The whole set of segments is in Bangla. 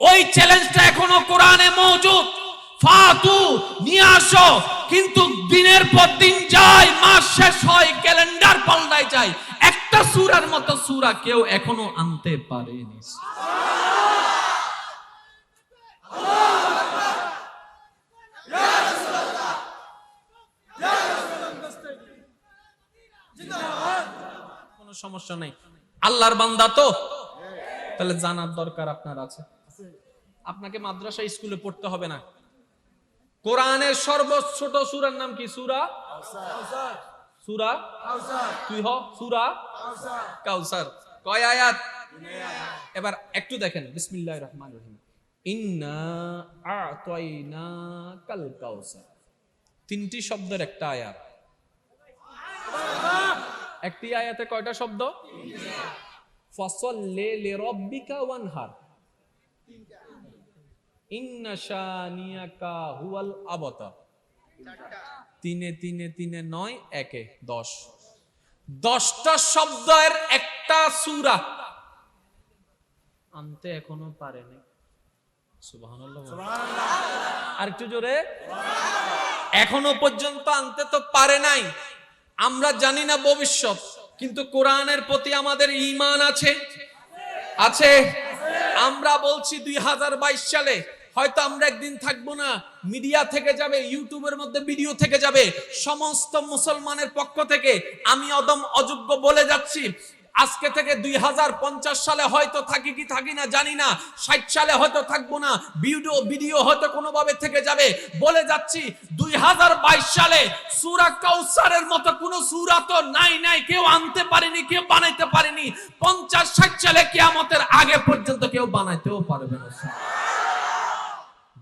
ওই চ্যালেঞ্জটা এখনও কোরআনে মজুদ। ফাতু, নিয়ে আসো। কিন্তু দিনের পর দিন যায়, মাস শেষ হয়, ক্যালেন্ডার পাল্টায় যায়। একটা সূরার মতো সূরা কেউ এখনও আনতে পারেনি। কোনো সমস্যা নেই। আল্লাহর বান্দা তো? তাহলে জানার দরকার আপনার আছে। আপনাকে মাদ্রাসা স্কুলে পড়তে হবে না। কোরআনের সর্বছোট সূরার নাম কি? সুরা? সূরা? তুই হ? সূরা? কাউসার। কয় আয়াত? এবার একটু দেখেন। বিসমিল্লাহির রহমানির রহিম। ইন্না কাল কাউসার। তিনটি শব্দের একটা আয়াত। একটি আয়াতে কয়টা শব্দ? ফসল্লে লিরাব্বিকা ওয়ানহার। ইন্না শানিয়াকা হুয়াল আবতার তিনে তিনে তিনে নয় একে দশ। দশটা শব্দের একটা সূরা। আনতে এখনও পারেনি। আর একটু জোরে। এখনও পর্যন্ত আনতে তো পারে নাই। আমরা জানি না ভবিষ্যৎ কিন্তু কোরআনের প্রতি আমাদের ঈমান আছে। আছে। আমরা বলছি দুই হাজার বাইশ সালে। হয়তো আমরা একদিন থাকব না, মিডিয়া থেকে যাবে, ইউটিউবের মধ্যে ভিডিও থেকে যাবে, সমস্ত মুসলমানের পক্ষ থেকে আমি অদম অযোগ্য বলে যাচ্ছি। আজকে থেকে দুই হাজার পঞ্চাশ সালে হয়তো থাকি কি থাকি না জানি না ষাট সালে হয়তো থাকব না ভিডিও ভিডিও হয়তো কোনোভাবে থেকে যাবে। বলে যাচ্ছি দুই সালে সুরা কাউসারের মতো কোনো সুরা তো নাই নাই কেউ আনতে পারেনি কেউ বানাইতে পারেনি। পঞ্চাশ ষাট সালে কেয়ামতের আগে পর্যন্ত কেউ বানাইতেও পারবে না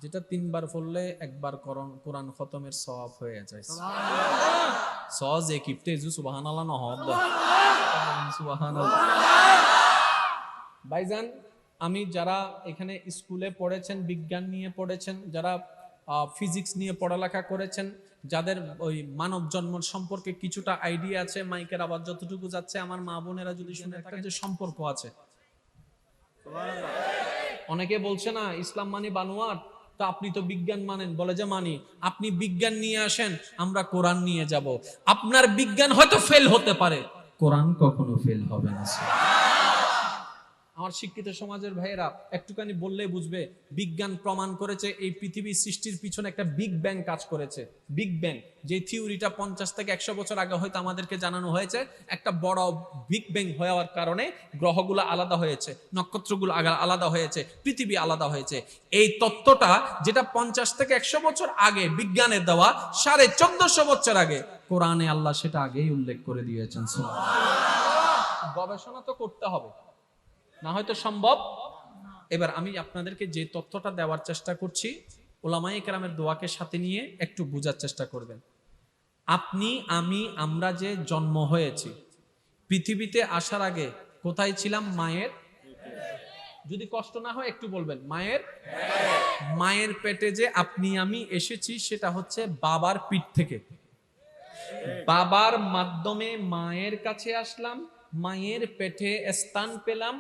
যেটা তিনবার পড়লে একবার কোরআন খতমের সওয়াব হয়ে যায় সহজ এ কিপটে জু সুবহানাল্লাহ নহব ভাইজান আমি যারা এখানে স্কুলে পড়েছেন বিজ্ঞান নিয়ে পড়েছেন যারা ফিজিক্স নিয়ে পড়ালেখা করেছেন যাদের ওই মানব জন্ম সম্পর্কে কিছুটা আইডিয়া আছে মাইকের আবার যতটুকু যাচ্ছে আমার মা বোনেরা যদি শুনে থাকেন। যে সম্পর্ক আছে। অনেকে বলছে না ইসলাম মানে বানোয়ার তো আপনি তো বিজ্ঞান মানেন। বলে যে মানি আপনি বিজ্ঞান নিয়ে আসেন আমরা কোরআন নিয়ে যাব। আপনার বিজ্ঞান হয়তো ফেল হতে পারে। কোরআন কখনো ফেল হবে না আমার শিক্ষিত সমাজের ভাইয়েরা, একটুখানি বললেই বুঝবে, বিজ্ঞান প্রমাণ করেছে, এই পৃথিবীর সৃষ্টির পিছনে একটা বিগ ব্যাং কাজ করেছে। বিগ ব্যাং যে থিওরিটা পঞ্চাশ থেকে একশো বছর আগে হয়তো আমাদেরকে জানানো হয়েছে, একটা বড় বিগ ব্যাং হওয়ার কারণে গ্রহগুলো আলাদা হয়েছে, নক্ষত্রগুলো আলাদা হয়েছে, পৃথিবী আলাদা হয়েছে। এই তত্ত্বটা যেটা পঞ্চাশ থেকে একশো বছর আগে বিজ্ঞানের দেওয়া, সাড়ে চোদ্দশো বছর আগে কোরআনে আল্লাহ সেটা আগেই উল্লেখ করে দিয়েছেন গবেষণা তো করতে হবে, না হয়তো সম্ভব। এবার আমি আপনাদেরকে যে তথ্যটা দেওয়ার চেষ্টা করছি ওলামাই কেরামের দোয়াকে সাথে নিয়ে একটু বোঝার চেষ্টা করবেন। আপনি, আমি, আমরা যে জন্ম হয়েছি, পৃথিবীতে আসার আগে কোথায় ছিলাম? মায়ের যদি কষ্ট না হয় একটু বলবেন, মায়ের মায়ের পেটে যে আপনি, আমি এসেছি, সেটা হচ্ছে বাবার পিঠ থেকে। বাবার মাধ্যমে মায়ের কাছে আসলাম, মায়ের পেটে স্থান পেলাম।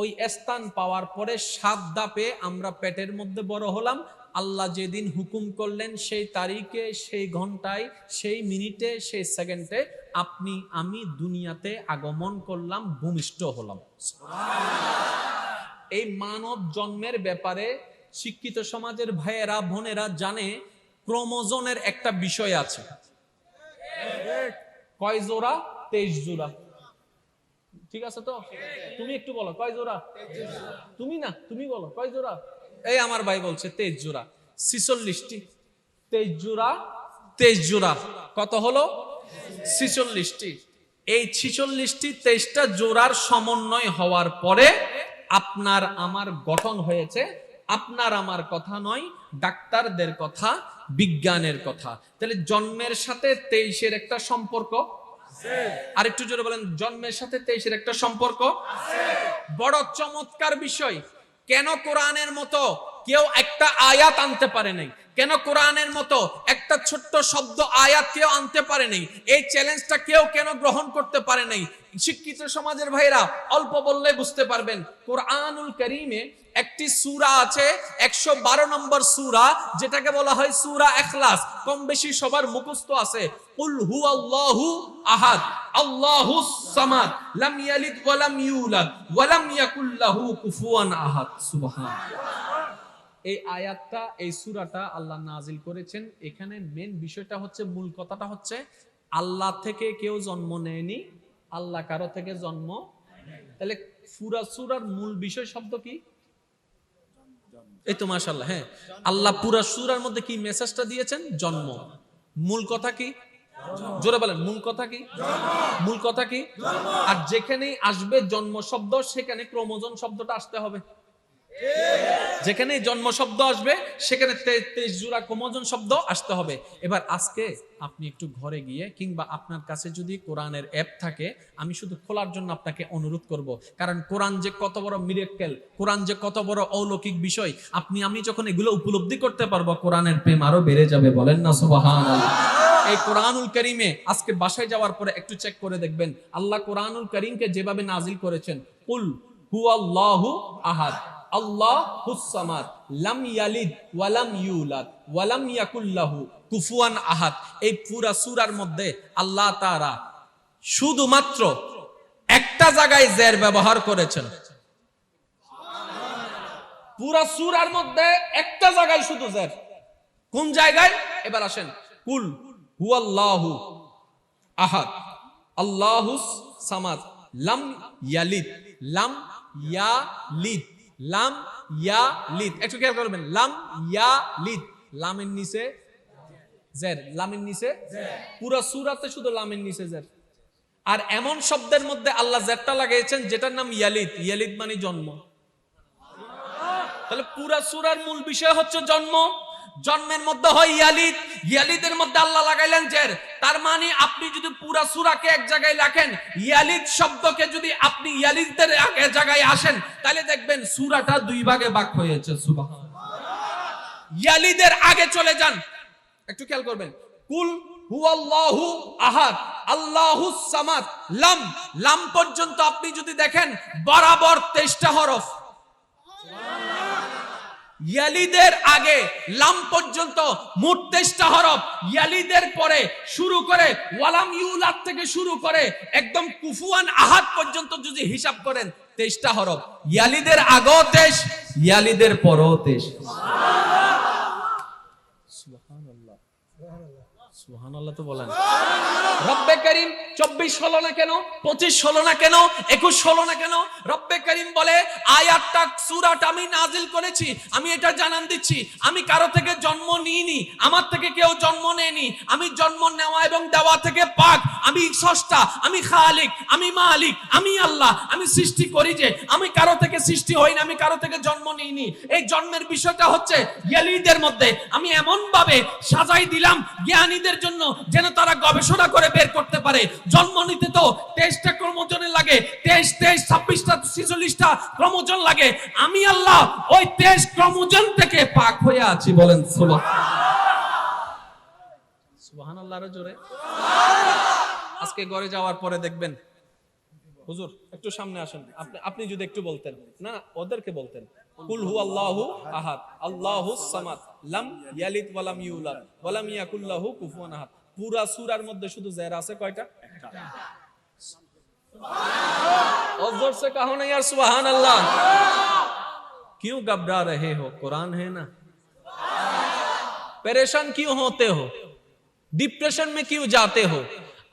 ওই স্থান পাওয়ার পরে সাত দাপে আমরা পেটের মধ্যে বড় হলাম। আল্লাহ যেদিন হুকুম করলেন সেই তারিখে, সেই ঘন্টায়, সেই মিনিটে, সেই সেকেন্ডে আপনি, আমি দুনিয়াতে আগমন করলাম, ভূমিষ্ঠ হলাম। এই মানব জন্মের ব্যাপারে শিক্ষিত সমাজের ভাইয়েরা, বোনেরা জানে ক্রোমোজোনের একটা বিষয় আছে। কয় জোড়া? তেইশ জোড়া। ঠিক আছে তো? তুমি একটু বলো কয় জোড়া? তুমি না তুমি বলো কয় জোড়া? এই আমার ভাই বলছে তেইশ জোড়া। ছিচল্লিশটি। তেইশ জোড়া? তেইশ জোড়া। কত হলো? ছিচল্লিশটি। এই ছিচল্লিশটি তেইশটা জোড়ার সমন্বয় হওয়ার পরে আপনার আমার গঠন হয়েছে আপনার আমার কথা নয়, ডাক্তারদের কথা, বিজ্ঞানের কথা। তাহলে জন্মের সাথে তেইশের একটা সম্পর্ক? আর একটু জোরে বলেন, জন্মের সাথে তেইশের একটা সম্পর্ক? বড় চমৎকার বিষয়। কেন কোরআনের মতো কেউ একটা আয়াত আনতে পারে নাই? কেন কোরআনের মতো একটা ছোট্ট শব্দ আয়াত কেউ আনতে পারে নাই? এই চ্যালেঞ্জটা কেউ কেন গ্রহণ করতে পারে নাই? শিক্ষিত সমাজের ভাইরা অল্প বললে বুঝতে পারবেন। কোরআনুল করিমে একটি সুরা আছে, একশো বারো নম্বর সুরা, যেটাকে বলা হয় সুরা এখলাস। কম বেশি সবার মুখস্থ আছে। আল্লাহু কুফুয়ান আহাদ। এই আয়াতটা, এই সুরাটা আল্লাহ নাজিল করেছেন। এখানে মেন বিষয়টা হচ্ছে, মূল কথাটা হচ্ছে, আল্লাহ থেকে কেউ জন্ম নেয়নি আল্লাহ কারও থেকে জন্ম? তাহলে সুরা সুরার মূল বিষয় শব্দ কি? এই তো মাশাল্লাহ হ্যাঁ। আল্লাহ পুরা সুরার মধ্যে কি মেসেজটা দিয়েছেন? জন্ম। মূল কথা কি? জোরে বলেন, মূল কথা কি? মূল কথা কি? আর যেখানেই আসবে জন্ম শব্দ, সেখানে ক্রোমোজন শব্দটা আসতে হবে। যেখানে জন্ম শব্দ আসবে, সেখানে তেইশ জোড়া ক্রোমোজোম শব্দ আসতে হবে। এবার আজকে আপনি একটু ঘরে গিয়ে কিংবা আপনার কাছে যদি কোরআনের অ্যাপ থাকে, আমি শুধু খোলার জন্য আপনাকে অনুরোধ করব। কারণ কোরআন যে কত বড় মিরেক্কেল কোরআন যে কত বড় অলৌকিক বিষয়, আপনি, আমি যখন এগুলো উপলব্ধি করতে পারব, কোরআনের প্রেম আরও বেড়ে যাবে, বলেন না, সুবহানাল্লাহ। এই কোরআনুল করিমে আজকে বাসায় যাওয়ার পরে একটু চেক করে দেখবেন, আল্লাহ কোরআনুল করিমকে যেভাবে নাজিল করেছেন, কুল হুয়াল্লাহু আহাদ। আল্লাহ হুসামাদ লাম ইয়ালিদ ওয়ালাম ইউলাদ এই পুরা সূরার মধ্যে আল্লাহ তাআলা শুধুমাত্র একটা জায়গায় জের ব্যবহার করেছেন। পুরা সূরার মধ্যে একটা জায়গায় শুধু জের। কোন জায়গায়? এবার আসেন। কুল হুয়াল্লাহু আহাদ। আল্লাহুস সামাদ লাম ইয়ালিদ লাম ইয়ালিদ। লাম, ইয়া, লিদ। একটু খেয়াল করবেন। লাম, ইয়া, লিদ। লামের নিচে জের। লামের নিচে পুরো সুরাতে শুধু লামের নিচে জের। আর এমন শব্দের মধ্যে আল্লাহ জেরটা লাগিয়েছেন যেটার নাম ইয়ালিদ। ইয়ালিদ মানে জন্ম। তাহলে পুরা সুরার মূল বিষয় হচ্ছে জন্ম। জন্মের মধ্যে হয় ইয়ালিদ। ইয়ালিদের মধ্যে আল্লাহ লাগাইলেন জের। তার মানে আপনি যদি পুরা সুরাকে এক জায়গায় রাখেন ইয়ালিদ শব্দকে যদি আপনি ইয়ালিদের আগে জায়গায় আসেন, তাহলে দেখবেন সুরাটা দুই ভাগে ভাগ হয়েছে সুবহান ইয়ালিদের আগে চলে যান। একটু খেয়াল করবেন। কুল হুয়াল্লাহু আহাদ আল্লাহুস সামাদ, লাম। লাম পর্যন্ত আপনি যদি দেখেন, বরাবর তেইশটা হরফ। ইয়ালিদের আগে লাম পর্যন্ত মোট হরফ। ইয়ালিদের পরে শুরু করে ওয়ালাম ইউলাদ থেকে শুরু করে একদম কুফুয়ান আহাদ পর্যন্ত যদি হিসাব করেন, তেইশটা হরফ। ইয়ালিদের আগেও তেইশ, ইয়ালিদের পরও তেইশ। সুবহানাল্লাহ তো বলেন। রব্বে করিম চব্বিশ হলো না কেন পঁচিশ হলো না কেন একুশ হলো না কেন? রব্বে করিম বলে আয়াতটা সুরাটা আমি নাজিল করেছি আমি এটা জানান দিচ্ছি। আমি কারও থেকে জন্ম নিইনি আমার থেকে কেউ জন্ম নেয়নি। আমি জন্ম নেওয়া এবং দেওয়া থেকে পাক আমি স্রষ্টা আমি খালিক আমি মালিক আমি আল্লাহ আমি সৃষ্টি করি যে আমি কারও থেকে সৃষ্টি হই না আমি কারও থেকে জন্ম নিইনি। এই জন্মের বিষয়টা হচ্ছে ইয়ালিদের মধ্যে। আমি এমন ভাবে সাজাই দিলাম জ্ঞানীদের জন্য যেন তারা গবেষণা করে বের করতে পারে। জন্ম নিতে তো তেইশটা ক্রমজনে লাগে। তেইশ তেইশ, ছাব্বিশটা, ছিচল্লিশটা ক্রমজন লাগে। আমি আল্লাহ ওই তেইশ ক্রমজন থেকে পাক হয়ে আছি বলেন সুবাহ সুবাহান আল্লাহর জোরে। আজকে ঘরে যাওয়ার পরে দেখবেন, হুজুর, একটু সামনে আসেন। আপনি আপনি যদি একটু বলতেন। না, ওদেরকে বলতেন। কুল হু আল্লাহু আহাদ আল্লাহু সামাদ লাম ইয়ালিদ ওয়ালাম ইউলাদ ওয়ালাম ইয়াকুল্লাহু কুফুয়ান আহাদ পুরা সূরার মধ্যে শুধু জের আছে কয়টা और जोर से कहो ना यार सुबहान अल्लाह क्यों घबरा रहे हो कुरान है ना परेशान क्यों होते हो डिप्रेशन में क्यों जाते हो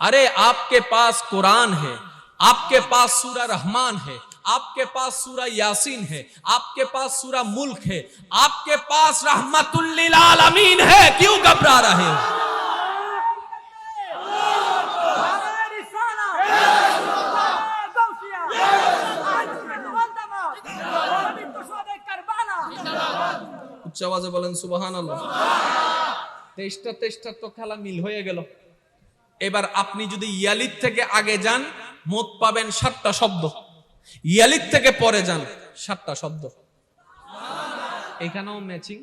अरे आपके पास कुरान है आपके पास सूरा रहमान है आपके पास सूरा यासीन है आपके पास सूरा मुल्क है आपके पास रहमतुल्लिल आलमीन है क्यों घबरा रहे हो উচ্চ আওয়াজে বলেন সুবাহান আল্লাহ তেইশটা তেইশটা তো খেলা মিল হয়ে গেল এবার আপনি যদি ইয়ালিদ থেকে আগে যান মোট পাবেন সাতটা শব্দ ইয়ালিদ থেকে পরে যান। সাতটা শব্দ। এখানেও ম্যাচিং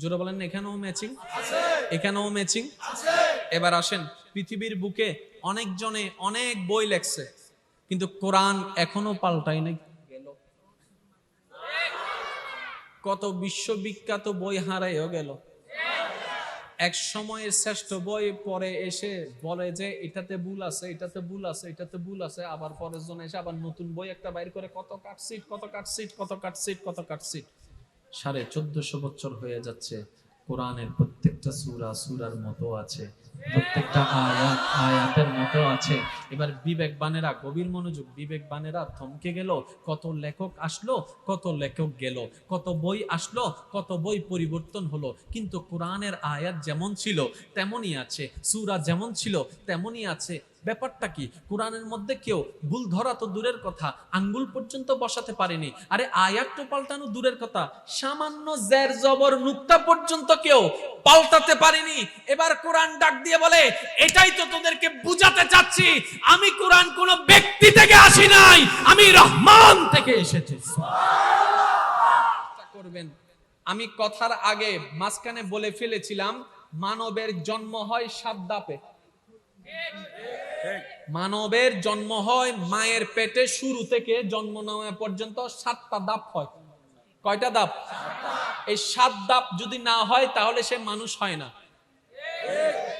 জোরে বলেন এখানেও ম্যাচিং এখানেও ম্যাচিং এবার আসেন, পৃথিবীর বুকে অনেকজনে অনেক বই লেখছে, কিন্তু কোরআন এখনও পাল্টাই নাই। কত বিশ্ববিখ্যাত বই হারাইও গেল। এক সময়ের শ্রেষ্ঠ বই পরে এসে বলে যে, এটাতে ভুল আছে, এটাতে ভুল আছে, এটাতে ভুল আছে। আবার পরের জন এসে আবার নতুন বই একটা বাইর করে, কত কাটসিট কত কাটসিট কত কাটসিট কত কাটসিট সাড়ে চোদ্দশো বছর হয়ে যাচ্ছে। কোরআনের প্রত্যেকটা সুরা সুরার মতো আছে। প্রত্যেকটা আয়াত, আয়াতের মতো আছে। এবার বিবেকবানেরা গভীর মনোযোগ, বিবেক বানেরা থমকে গেল, কত লেখক আসলো, কত লেখক গেল, কত বই আসলো, কত বই পরিবর্তন হলো। কিন্তু কোরআনের আয়াত যেমন ছিল, তেমনই আছে, সুরা যেমন ছিল, তেমনই আছে ব্যাপারটা কি? কোরআনের মধ্যে কেউ ভুল ধরা তো দূরের কথা, আঙ্গুল পর্যন্ত বসাতে পারেনি। আরে আয়াত তো পাল্টানো দূরের কথা। সামান্য জের জবর নুক্তা পর্যন্ত কেউ পাল্টাতে পারেনি। এবার কোরআন ডাক দিয়ে বলে, এটাই তো তোদেরকে বুঝাতে চাচ্ছি। আমি কোরআন কোন ব্যক্তি থেকে আসি নাই। আমি রহমান থেকে এসেছি। করবেন। আমি কথার আগে মাঝখানে বলে ফেলেছিলাম, মানবের জন্ম হয় সাত দাপে। মানবের জন্ম হয় মায়ের পেটে, শুরু থেকে জন্ম নেওয়া পর্যন্ত সাতটা দাপ হয়। কয়টা দাপ? এই সাত দাপ যদি না হয়, তাহলে সে মানুষ হয় না।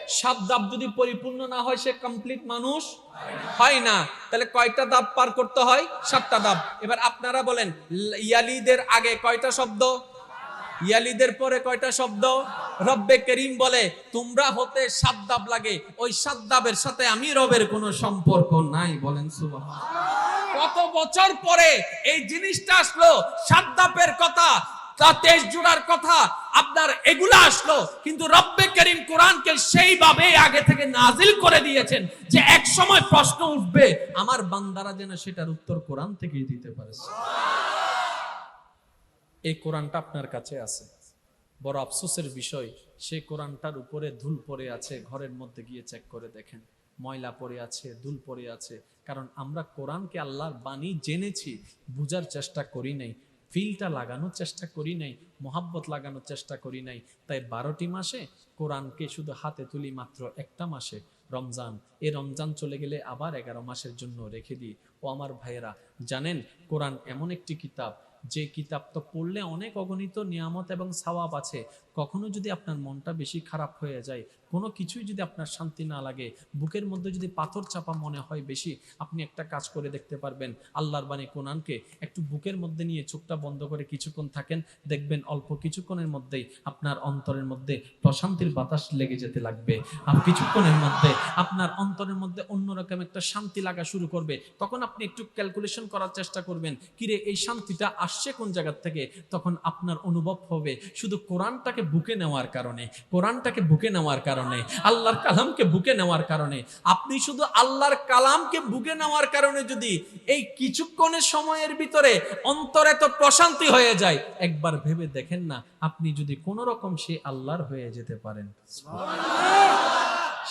সাত দাপ যদি পরিপূর্ণ না হয়, সে কমপ্লিট মানুষ হয় না। তাহলে কয়টা দাপ পার করতে হয়? সাতটা দাপ। এবার আপনারা বলেন, ইয়ালিদের আগে কয়টা শব্দ? ইয়ালিদের পরে কয়টা শব্দ? রব্বে করিম বলে, তোমরা হতে সাত দাব লাগে। ওই সাত দাবের সাথে আমি রবের কোনো সম্পর্ক নাই, বলেন সুবহান কত বছর পরে এই জিনিসটা আসলো, সাত দাপের কথা, তা তেজ কথা, আপনার এগুলা আসলো। কিন্তু রব্বে করিম কোরআনকে সেইভাবে আগে থেকে নাজিল করে দিয়েছেন যে এক সময় প্রশ্ন উঠবে, আমার বান্দারা যেন সেটার উত্তর কোরআন থেকেই দিতে পারে। এই কোরআনটা আপনার কাছে আছে। বড় আফসোসের বিষয়, সেই কোরআনটার উপরে ধুল পড়ে আছে, ঘরের মধ্যে গিয়ে চেক করে দেখেন। ময়লা পড়ে আছে, ধুল পড়ে আছে। কারণ আমরা কোরআনকে আল্লাহর বাণী জেনেছি, বুঝার চেষ্টা করি নাই। ফিলটা লাগানোর চেষ্টা করি নাই, মোহাব্বত লাগানোর চেষ্টা করি নাই। তাই বারোটি মাসে কোরআনকে শুধু হাতে তুলি মাত্র একটা মাসে, রমজান। এই রমজান চলে গেলে আবার এগারো মাসের জন্য রেখে দিই। ও আমার ভাইয়েরা, জানেন কোরআন এমন একটি কিতাব যে কিতাব তো পড়লে অনেক অগণিত নিয়ামত এবং সাওয়াব আছে। কখনো যদি আপনার মনটা বেশি খারাপ হয়ে যায়, কোনো কিছুই যদি আপনার শান্তি না লাগে, বুকের মধ্যে যদি পাথর চাপা মনে হয় বেশি, আপনি একটা কাজ করে দেখতে পারবেন। আল্লাহর বাণী কোরআনকে একটু বুকের মধ্যে নিয়ে চোখটা বন্ধ করে কিছুক্ষণ থাকেন, দেখবেন অল্প কিছুক্ষণের মধ্যেই আপনার অন্তরের মধ্যে প্রশান্তির বাতাস লেগে যেতে লাগবে। আর কিছুক্ষণের মধ্যে আপনার অন্তরের মধ্যে অন্যরকম একটা শান্তি লাগা শুরু করবে। তখন আপনি একটু ক্যালকুলেশন করার চেষ্টা করবেন, কিরে, এই শান্তিটা আসছে কোন জায়গার থেকে? তখন আপনার অনুভব হবে, শুধু কোরআনটাকে বুকে নেওয়ার কারণে, কোরআনটাকে বুকে নেওয়ার কারণে, আল্লাহর কালামকে বুকে নেওয়ার কারণে, আপনি শুধু আল্লাহর কালামকে বুকে নেওয়ার কারণে যদি এই কিছুক্ষণের সময়ের ভিতরে অন্তরে তো প্রশান্তি হয়ে যায়, একবার ভেবে দেখেন না, আপনি যদি কোনো রকম সে আল্লাহর হয়ে যেতে পারেন।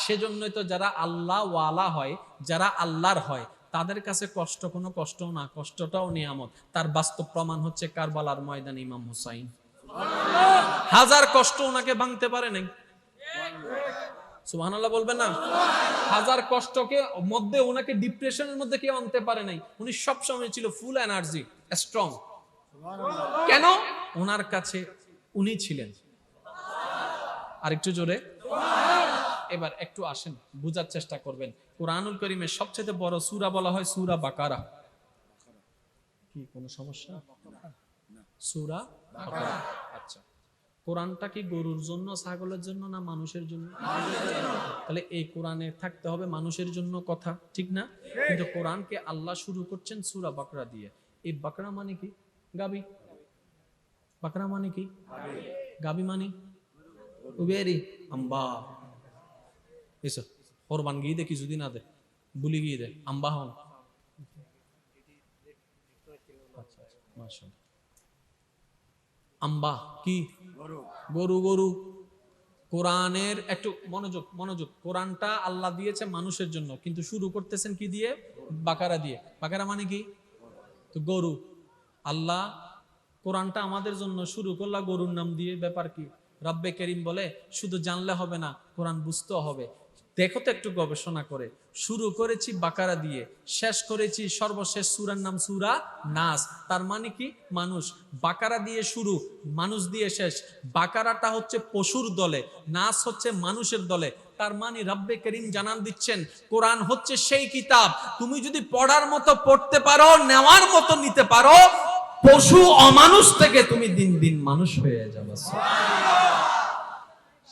সেজন্যই তো যারা আল্লাহ ওয়ালা হয়, যারা আল্লাহর হয়, তাদের কাছে কষ্ট কোনো কষ্ট না, কষ্টটাও নিয়ামত। তার বাস্তব প্রমাণ হচ্ছে কারবালার ময়দান ইমাম হুসাইন। হাজার কষ্ট ওনাকে ভাঙতে পারে নাই। সুবহানাল্লাহ বলবেন না? হাজার কষ্টকে মধ্যে ওনাকে ডিপ্রেশনের মধ্যে কেউ আনতে পারে নাই। উনি সব সময় ছিল ফুল এনার্জি স্ট্রং। কেন? ওনার কাছে উনি ছিলেন। আরেকটু জোরে। এবার একটু আসেন বুঝার চেষ্টা করবেন। কোরআনুল করিমের সবচেয়ে বড় সূরা বলা হয় সূরা বাকারা। কি কোনো সমস্যা? সূরা আচ্ছা। কোরআনটা কি গরুর জন্য ছাগলের জন্য না মানুষের জন্য? তাহলে এই কোরআনে থাকতে হবে মানুষের জন্য কথা ঠিক না? কিন্তু কোরআনকে আল্লাহ শুরু করছেন সূরা বাকরা দিয়ে। এই বাকরা মানে কি? গাবি। বাকরা মানে কি? গাবি মানে? উবেরি। আম্বা। এসো কোরবান গিয়ে দে কিছুদিন আদে বুলি গিয়ে দে আম্বা হন। আচ্ছা, আচ্ছা, মাশাআল্লাহ। আম্বা কি? গরু। গরু কোরআনের একটু মনোযোগ মনোযোগ। কোরআনটা আল্লাহ দিয়েছে মানুষের জন্য কিন্তু শুরু করতেছেন কি দিয়ে? বাকারা দিয়ে। বাকারা মানে কি? তো গরু। আল্লাহ কোরআনটা আমাদের জন্য শুরু করলা গরুর নাম দিয়ে। ব্যাপার কি? রব্বে করিম বলে শুধু জানলে হবে না কোরআন বুঝতেও হবে। দেখো তো একটু গবেষণা করে। শুরু করেছি বাকারা দিয়ে, শেষ করেছি সর্বশেষ সুরার নাম সুরা নাস। তার মানে কি? মানুষ, বাকারা দিয়ে শুরু, মানুষ দিয়ে শেষ। বাকারাটা হচ্ছে পশুর দলে, নাস হচ্ছে মানুষের দলে। তার মানে রব্বে করিম জানান দিচ্ছেন, কোরআন হচ্ছে সেই কিতাব। তুমি যদি পড়ার মতো পড়তে পারো, নেওয়ার মতো নিতে পারো, পশু অমানুষ থেকে তুমি দিন দিন মানুষ হয়ে যাবে।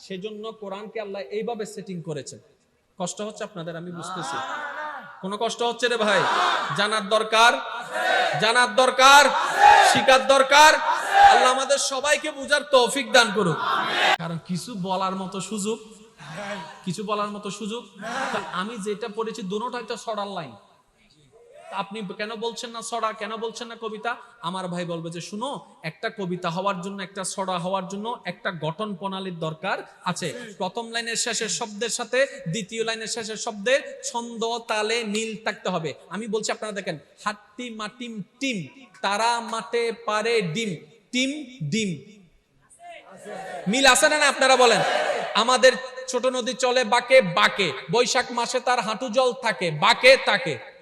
সেজন্য কোরআনকে আল্লাহ এইভাবে সেটিং করেছেন। কষ্ট হচ্ছে আপনাদের আমি বুঝতেছি। কোনো কষ্ট হচ্ছে রে ভাই? জানার দরকার? জানার দরকার? শিকার দরকার? আল্লাহ আমাদের সবাইকে বুঝার তৌফিক দান করুক। কারণ কিছু বলার মতো সুযোগ কিছু বলার মতো সুযোগ আমি যেটা পড়েছি দুটোটাই একটা সরার লাইন। আপনি কেন বলছেন না ছড়া কেন বলছেন না কবিতা? আমার ভাই বলবে যে, শুনো, একটা কবিতা হওয়ার জন্য, একটা ছড়া হওয়ার জন্য একটা গঠন প্রণালীর দরকার আছে। প্রথম লাইনের শেষের শব্দের সাথে দ্বিতীয় লাইনের শেষের শব্দের ছন্দ, তালে, মিল থাকতে হবে। আমি বলছি আপনারা দেখেন, হাট্টি মাটিম টিম, তারা মাঠে পারে ডিম, টিম ডিম। মিল আছে না আপনারা বলেন? আমাদের ছোট নদী চলে বাকে বাকে। বৈশাখ মাসে তার হাঁটু জল থাকে, বাকে থাকে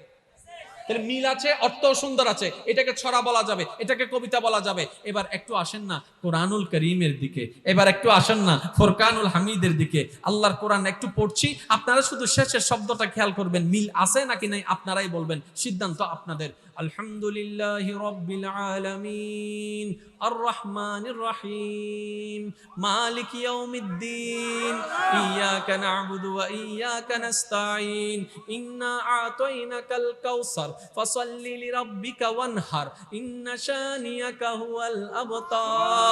মিল আছে অর্থ সুন্দর আছে। এটাকে ছড়া বলা যাবে, এটাকে কবিতা বলা যাবে। এবার একটু আসেন না কোরআনুল করিমের দিকে। এবার একটু আসেন না, ফোরকানুল হামিদের দিকে। আল্লাহর কোরআন একটু পড়ছি, আপনারা শুধু শেষের শব্দটা খেয়াল করবেন, মিল আছে নাকি নাই আপনারাই বলবেন, সিদ্ধান্ত আপনাদের। আলহামদুলিল্লাহ রব্বিল আলামিন আর রহমানির রহিম, মালিক ইয়াউমিদ্দিন, ইয়াকা না'বুদু ওয়া ইয়াকা নাস্তাঈন, ইন্না আ'তাইনাকাল কাউসার, ফাসাল্লি লিরাব্বিকা ওয়ানহার, ইন্না শানিয়াকা হুয়াল আবতার।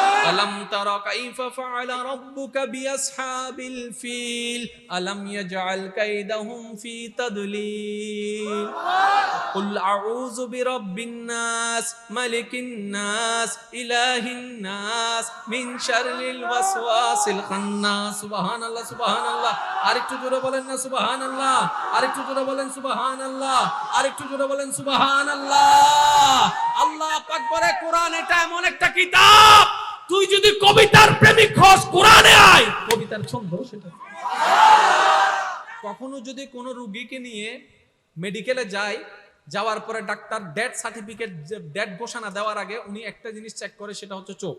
ألم تر كيف فعل ربك بأصحاب الفيل ألم يجعل كيدهم في تضليل قل أعوذ برب الناس ملك الناس إله الناس من شر الوسواس الخناس سبحان الله سبحان الله আরেকটু জোরে বলেন না সুবহান আল্লাহ আরেকটু জোরে বলেন সুবহান আল্লাহ আরেকটু জোরে বলেন সুবহান আল্লাহ আল্লাহ পাক বলে কোরআন এটা এমন একটা কিতাব তুই যদি কবিতার প্রেমিক হস কোরআনে আয়। কবিতার ছন্দ সেটা। কখনো যদি কোনো রুগীকে নিয়ে মেডিকেলে যায় যাওয়ার পরে ডাক্তার ডেথ সার্টিফিকেট ডেথ ঘোষণা দেওয়ার আগে উনি একটা জিনিস চেক করে সেটা হচ্ছে চোখ।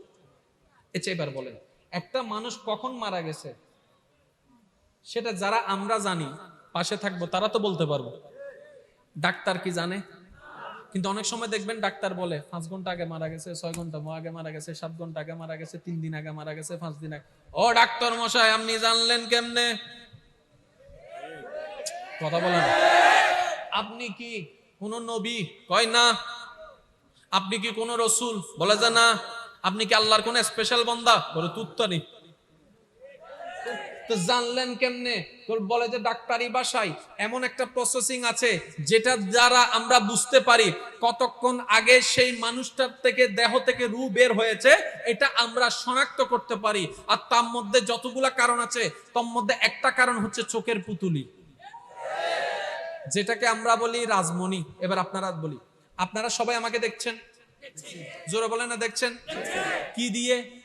এছে এবার বলেন একটা মানুষ কখন মারা গেছে? সেটা যারা আমরা জানি পাশে থাকব তারা তো বলতে পারব। ডাক্তার কি জানে? কিন্তু অনেক সময় দেখবেন ডাক্তার বলে, পাঁচ ঘণ্টা আগে মারা গেছে, ছয় ঘণ্টা আগে মারা গেছে, সাত ঘণ্টা আগে মারা গেছে, তিন দিন আগে মারা গেছে, পাঁচ দিন আগে। ও ডাক্তার মশাই, আপনি জানলেন কেমনে? কথা বলেন। আপনি কি কোন নবী? কয় না। আপনি কি কোন রসুল? বলে যে না। আপনি কি আল্লাহর কোন স্পেশাল বন্দা? বলে তুত্তারি তো জানলেন কেমনে? বলে যে ডাক্তারি ভাষায় এমন একটা প্রসেসিং আছে যেটা দ্বারা আমরা বুঝতে পারি কতক্ষণ আগে সেই মানুষটার থেকে, দেহ থেকে রু বের হয়েছে, এটা আমরা শনাক্ত করতে পারি। আর তার মধ্যে যতগুলা কারণ আছে, তার মধ্যে একটা কারণ হচ্ছে চোখের পুতুলি। যেটাকে আমরা বলি রাজমণি। এবার আপনারা বলি। আপনারা সবাই আমাকে দেখছেন? জোরে বলেন না, দেখছেন? কি দিয়ে?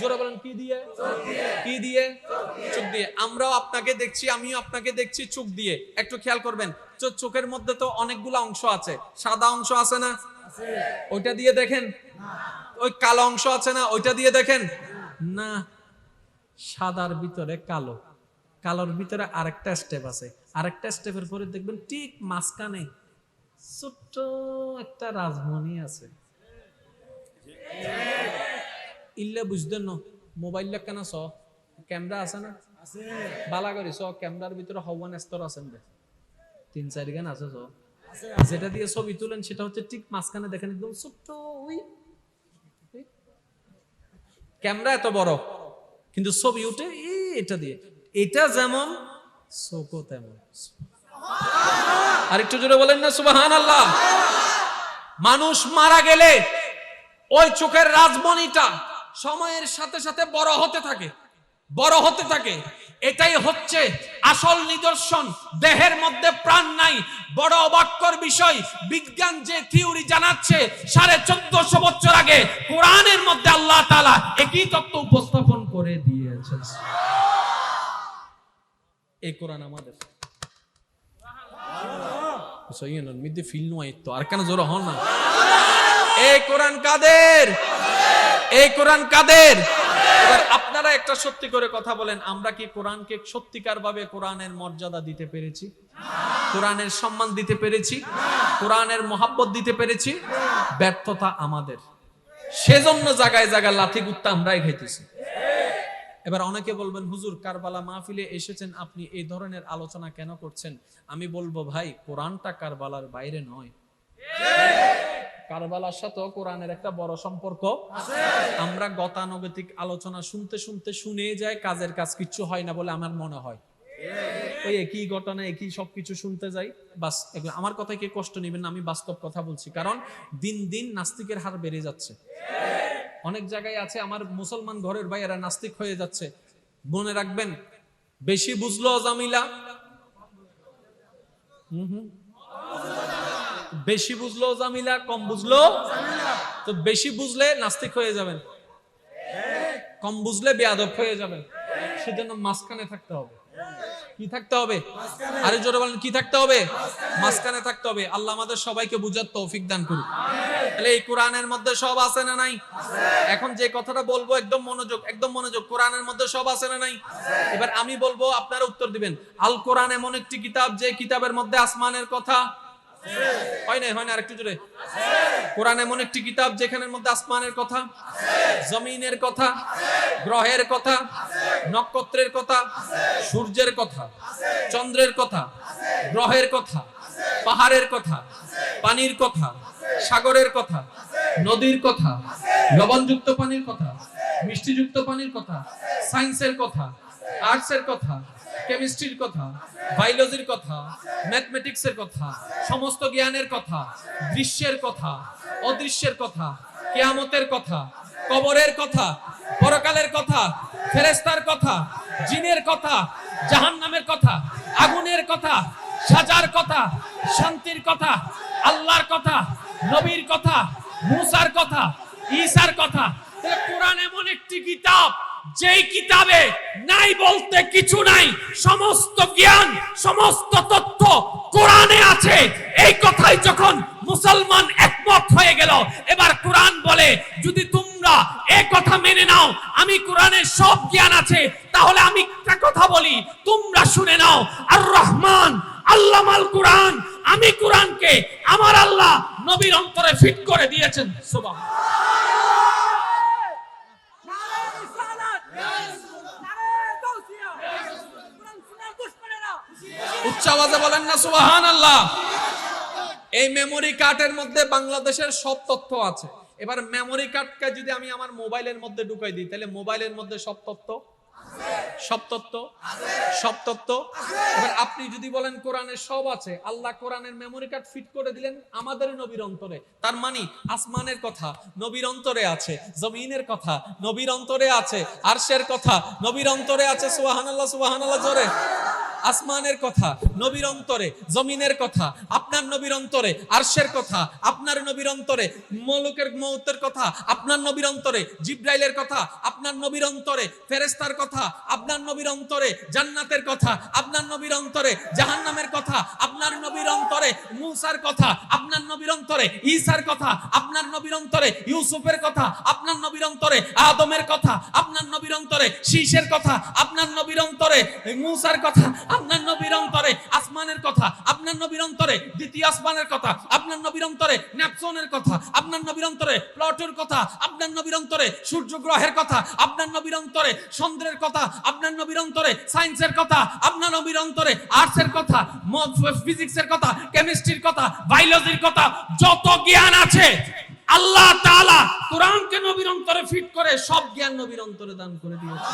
জোরে বলেন, কি দিয়ে? কি দিয়ে? চোখ দিয়ে। আমরাও আপনাকে দেখছি, আমিও আপনাকে দেখছি চোখ দিয়ে। একটু খেয়াল করবেন চোখের মধ্যে তো অনেকগুলো অংশ আছে। সাদা অংশ আছে না? ওইটা দিয়ে দেখেন। ওই কালো অংশ আছে না? ওইটা দিয়ে দেখেন। না, সাদার ভিতরে কালো। কালোর ভিতরে আরেকটা স্টেপ আছে। আরেকটা স্টেপের পরে দেখবেন ঠিক মাঝখানে ছোট্ট একটা রাজমণি আছে। ইল্লে বুঝতেন না মোবাইল কেন স ক্যামেরা আছে না? বালা করি স ক্যামেরার ভিতরে হওয়ান স্তর আছেন তিন চার গান আছে স যেটা দিয়ে ছবি তুলেন সেটা হচ্ছে ঠিক মাঝখানে দেখেন একদম ছোট্ট ওই। ক্যামেরা এত বড় কিন্তু ছবি উঠে এটা দিয়ে। এটা যেমন চোখও তেমন। আর একটু জোরে বলেন না সুবাহান আল্লাহ মানুষ মারা গেলে ওই চোখের রাজমণিটা সময়ের সাথে সাথে বড় হতে থাকে, বড় হতে থাকে। এটাই হচ্ছে আসল নিদর্শন। দেহের মধ্যে প্রাণ নাই। বড় অবাক্যর বিষয়, বিজ্ঞান যে থিওরি জানাচ্ছে, সাড়ে চোদ্দশো বছর আগে কোরআনের মধ্যে আল্লাহ তালা একই তত্ত্ব উপস্থাপন করে দিয়েছেন। এই কোরআন আমাদের। সইয়েন মিদ্দে ফিল নয় তো আর কেন জোর হন না? এই কোরআন কাদের? এই কোরআন কাদের? আপনারা একটা সত্যি করে কথা বলেন, আমরা কি কোরআনকে সত্যিকার ভাবে কোরআনের মর্যাদা দিতে পেরেছি? কোরআনের সম্মান দিতে পেরেছি? কোরআনের মহাব্বত দিতে পেরেছি? ব্যর্থতা আমাদের। সেজন্য জায়গায় জায়গায় লাথি গুত্তা আমরাই খাইতেছি। এবার অনেকে বলবেন, হুজুর, কারবালা মাহফিলে এসেছেন, আপনি এই ধরনের আলোচনা কেন করছেন? আমি বলব, ভাই, কোরআনটা কারবালার বাইরে নয়। কারবালার সাথেও কোরআনের একটা বড় সম্পর্ক আমরা গতানুগতিক আলোচনা শুনতে শুনতে শুনে যায় কাজের কাজ কিচ্ছু হয় না বলে আমার মনে হয়। ওই একই ঘটনা, একই সবকিছু শুনতে যাই, বাস আমার কথায় কে কষ্ট নেবেন আমি বাস্তব কথা বলছি। কারণ দিন দিন নাস্তিকের হার বেড়ে যাচ্ছে। অনেক জায়গায় আছে, আমার মুসলমান ঘরের ভাইয়েরা নাস্তিক হয়ে যাচ্ছে। মনে রাখবেন, বেশি বুঝলো জামিলা বেশি বুঝলো জামিলা কম বুঝলো? তো বেশি বুঝলে নাস্তিক হয়ে যাবেন। কম বুঝলে বেয়াদব হয়ে যাবেন। সেজন্য মাঝখানে থাকতে হবে। কি থাকতে হবে? আরে জোরে বলেন, কি থাকতে হবে? মাঝখানে থাকতে হবে। আল্লাহ আমাদের সবাইকে বুঝার তৌফিক দান করুক। তাহলে এই কোরআনের মধ্যে সব আছে না নাই? এখন যে কথাটা বলব একদম মনোযোগ একদম মনোযোগ। কোরআনের মধ্যে সব আছে না নাই? এবার আমি বলব, আপনারা উত্তর দিবেন। আল কোরআন এমন একটি কিতাব যে কিতাবের মধ্যে আসমানের কথা হয় না হয় না আরেকটু জোরে। কোরআন এমন একটি কিতাব যেখানের মধ্যে আসমানের কথা, জমিনের কথা, গ্রহের কথা, নক্ষত্রের কথা, সূর্যের কথা, চন্দ্রের কথা, গ্রহের কথা, পাহাড়ের কথা, পানির কথা, সাগরের কথা, নদীর কথা, লবণযুক্ত পানির কথা, মিষ্টিযুক্ত পানির কথা, সায়েন্সের কথা আর্টসের কথা কেমিস্ট্রির কথা বায়োলজির কথা ম্যাথমেটিক্সের কথা, সমস্ত জ্ঞানের কথা, দৃশ্যের কথা, অদৃশ্যের কথা, কেয়ামতের কথা, কবরের কথা, পরকালের কথা ফেরেস্তার কথা, জিনের কথা, জাহান্নামের কথা, আগুনের কথা, সাজার কথা, শান্তির কথা, আল্লাহর কথা, নবীর কথা, মুসার কথা ঈসার কথা। কোরআন এমন একটি কিতাব যেই কিতাবে নাই বলতে কিছু নাই, সমস্ত জ্ঞান, সমস্ত তথ্য কোরআনে আছে। এই কথাই যখন মুসলমান একমত হয়ে গেল, এবার কোরআন বলে, যদি তোমরা এই কথা মেনে নাও, আমি কোরআনের সব জ্ঞান আছে, তাহলে আমি একটা কথা বলি, তোমরা শুনে নাও আর রহমান আল্লাহ আল কোরআন, আমি কোরআনকে আমার আল্লাহ নবীর অন্তরে ফিট করে দিয়েছেন। সুবহান উচ্চ আওয়াজে বলেন না সুবাহান আল্লাহ এই মেমোরি কার্ডের মধ্যে বাংলাদেশের সব তথ্য আছে। এবার মেমোরি কার্ডকে যদি আমি আমার মোবাইলের মধ্যে ঢুকাই দিই, তাহলে মোবাইলের মধ্যে সব তথ্য? সব তথ্য? সব তথ্য? এবার আপনি যদি বলেন কোরআনের সব আছে, আল্লাহ কোরআনের মেমোরি কার্ড ফিট করে দিলেন আমাদের নবীর অন্তরে। তার মানে আসমানের কথা, নবীর অন্তরে আছে, জমিনের কথা, নবীর অন্তরে আছে, আরশের কথা, নবীর অন্তরে আছে, সুবহানাল্লাহ সুবহানাল্লাহ, জোরে। আসমানের কথা নবীর অন্তরে জমিনের কথা আপনার নবীর অন্তরে আরশের কথা আপনার নবীর অন্তরে মলুকের মৌতের কথা আপনার নবীর অন্তরে জিব্রাইলের কথা আপনার নবীর অন্তরে ফেরেস্তার কথা আপনার নবীর অন্তরে জান্নাতের কথা আপনার নবীর অন্তরে জাহান্নামের কথা আপনার নবীর অন্তরে মুসার কথা আপনার নবীর অন্তরে ঈসার কথা আপনার নবীর অন্তরে ইউসুফের কথা আপনার নবীর অন্তরে আদমের কথা আপনার নবীর অন্তরে শীষের কথা আপনার নবীর অন্তরে মুসার কথা আপনার নবীর অন্তরে আসমানের কথা আপনার নবীর অন্তরে দ্বিতীয় আসমানের কথা আপনার নবীর অন্তরে ন্যাপসনের কথা আপনার নবীর অন্তরে প্লটের কথা আপনার নবীর অন্তরে সূর্য গ্রহের কথা আপনার নবীর অন্তরে চন্দ্রের কথা আপনার নবীর অন্তরে সায়েন্সের কথা আপনার নবীর অন্তরে আর্টসের কথা ফিজিক্সের কথা কেমিস্ট্রির কথা বায়োলজির কথা যত জ্ঞান আছে আল্লাহ তাআলা কোরআনকে নবীর অন্তরে ফিট করে সব জ্ঞান নবীর অন্তরে দান করে দিয়েছে